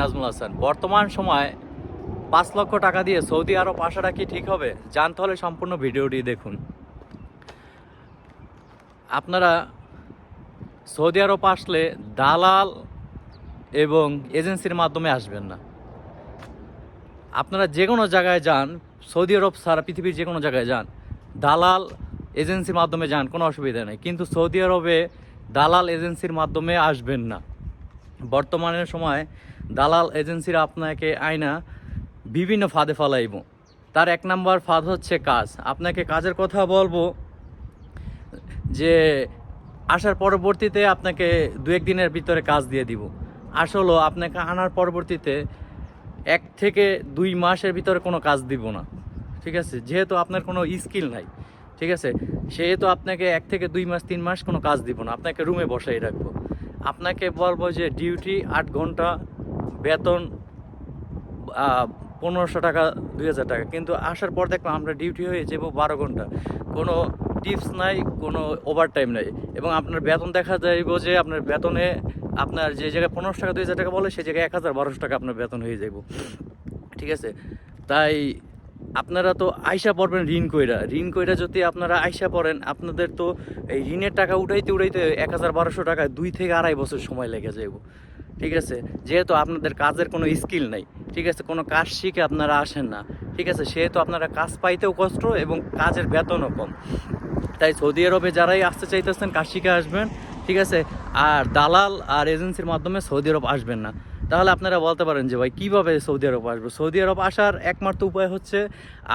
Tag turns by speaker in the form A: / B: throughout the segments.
A: নাজমুল হাসান, বর্তমান সময় পাঁচ লক্ষ টাকা দিয়ে সৌদি আরব আসাটা কি ঠিক হবে? জানতে হলে সম্পূর্ণ ভিডিওটি দেখুন। আপনারা সৌদি আরব আসলে দালাল এবং এজেন্সির মাধ্যমে আসবেন না। আপনারা যে কোনো জায়গায় যান, সৌদি আরব সারা পৃথিবীর যে কোনো জায়গায় যান, দালাল এজেন্সির মাধ্যমে যান, কোনো অসুবিধা নেই। কিন্তু সৌদি আরবে দালাল এজেন্সির মাধ্যমে আসবেন না। বর্তমানের সময় দালাল এজেন্সিরা আপনাকে আয়না বিভিন্ন ফাঁদে ফালাইব। তার এক নাম্বার ফাঁদ হচ্ছে কাজ। আপনাকে কাজের কথা বলব যে আসার পরবর্তীতে আপনাকে দু এক দিনের ভিতরে কাজ দিয়ে দিব। আসলেও আপনাকে আনার পরবর্তীতে এক থেকে দুই মাসের ভিতরে কোনো কাজ দিব না। ঠিক আছে? যেহেতু আপনার কোনো স্কিল নাই। ঠিক আছে? সেহেতু আপনাকে এক থেকে দুই মাস, তিন মাস কোনো কাজ দিব না। আপনাকে রুমে বসাই রাখব। আপনাকে বলব যে ডিউটি আট ঘণ্টা, বেতন পনেরোশো টাকা, দুই হাজার টাকা। কিন্তু আসার পর দেখলাম আমরা ডিউটি হয়ে যাব বারো ঘণ্টা। কোনো টিপস নাই, কোনো ওভার টাইম নাই। এবং আপনার বেতন দেখা যাইব যে আপনার বেতনে আপনার যে জায়গায় পনেরোশো টাকা, দুই হাজার টাকা বলে, সেই জায়গায় এক হাজার বারোশো টাকা আপনার বেতন হয়ে যাইব। ঠিক আছে? তাই আপনারা তো আইসা পড়বেন ঋণ কইরা। ঋণ কইরা যদি আপনারা আইসা পড়েন, আপনাদের তো এই ঋণের টাকা উঠাইতে উঠাইতে এক হাজার বারোশো টাকা দুই থেকে আড়াই বছর সময় লেগে যাইব। ঠিক আছে? যেহেতু আপনাদের কাজের কোনো স্কিল নাই, ঠিক আছে? কোনো কাজ শিখে আপনারা আসেন না, ঠিক আছে? সেহেতু আপনারা কাজ পাইতেও কষ্ট এবং কাজের বেতনও কম। তাই সৌদি আরবে যারাই আসতে চাইতেছেন, কাজ শিখে আসবেন, ঠিক আছে? আর দালাল আর এজেন্সির মাধ্যমে সৌদি আরব আসবেন না। তাহলে আপনারা বলতে পারেন যে, ভাই, কীভাবে সৌদি আরব আসব? সৌদি আরব আসার একমাত্র উপায় হচ্ছে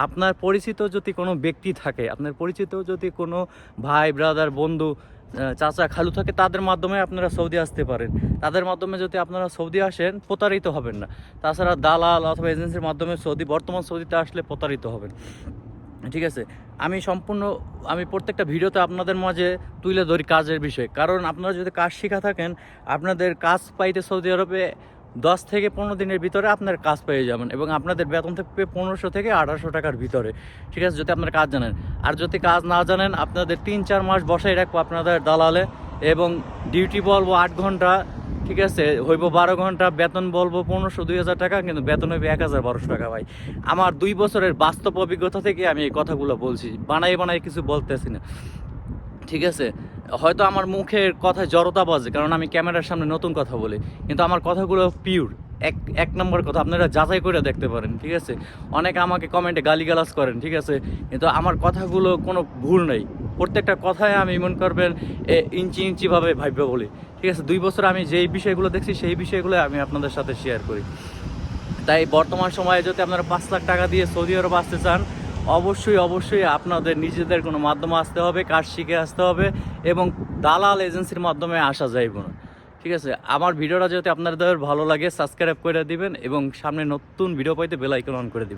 A: আপনার পরিচিত যদি কোনো ব্যক্তি থাকে, আপনার পরিচিত যদি কোনো ভাই ব্রাদার বন্ধু চাচা, খালু থাকে, তাদের মাধ্যমে আপনারা সৌদি আসতে পারেন। তাদের মাধ্যমে যদি আপনারা সৌদি আসেন, প্রতারিত হবেন না। তাছাড়া দালাল অথবা এজেন্সির মাধ্যমে সৌদি, বর্তমান সৌদিতে আসলে প্রতারিত হবেন। ঠিক আছে? আমি সম্পূর্ণ, আমি প্রত্যেকটা ভিডিওতে আপনাদের মাঝে তুলে ধরি কাজের বিষয়। কারণ আপনারা যদি কাজ শেখা থাকেন, আপনাদের কাজ পাইতে সৌদি আরবে দশ থেকে পনেরো দিনের ভিতরে আপনার কাজ পেয়ে যাবেন এবং আপনাদের বেতন থাকবে পনেরোশো থেকে আঠারোশো টাকার ভিতরে। ঠিক আছে, যদি আপনার কাজ জানেন। আর যদি কাজ না জানেন, আপনাদের তিন চার মাস বসাই রাখব আপনাদের দালালে এবং ডিউটি বলব আট ঘণ্টা, ঠিক আছে, হইব বারো ঘণ্টা, বেতন বলব পনেরোশো, দুই হাজার টাকা, কিন্তু বেতন হইবে এক হাজার বারোশো টাকা ভাই। আমার দুই বছরের বাস্তব অভিজ্ঞতা থেকে আমি এই কথাগুলো বলছি বানাই বানাই কিছু বলতেছি না। ঠিক আছে? হয়তো আমার মুখের কথায় জড়তা বাজে, কারণ আমি ক্যামেরার সামনে নতুন কথা বলি। কিন্তু আমার কথাগুলো পিওর এক এক নম্বর কথা। আপনারা যাচাই করে দেখতে পারেন, ঠিক আছে? অনেকে আমাকে কমেন্টে গালিগালাজ করেন, ঠিক আছে? কিন্তু আমার কথাগুলো কোনো ভুল নেই। প্রত্যেকটা কথায় আমি, মনে করবেন ইঞ্চি ইঞ্চিভাবে ভাববে বলি, ঠিক আছে? দুই বছর আমি যেই বিষয়গুলো দেখছি, সেই বিষয়গুলো আমি আপনাদের সাথে শেয়ার করি। তাই বর্তমান সময়ে যদি আপনারা পাঁচ লাখ টাকা দিয়ে সৌদি আরব আসতে চান অবশ্যই অবশ্যই আপনাদের নিজেদের কোনো মাধ্যমে আসতে হবে কাজ শিখে আসতে হবে এবং দালাল এজেন্সির মাধ্যমে আসা যাইব না। ঠিক আছে? আমার ভিডিওটা যদি আপনাদের ভালো লাগে সাবস্ক্রাইব করে দিবেন এবং সামনে নতুন ভিডিও পাইতে বেল আইকন অন করে দিবেন।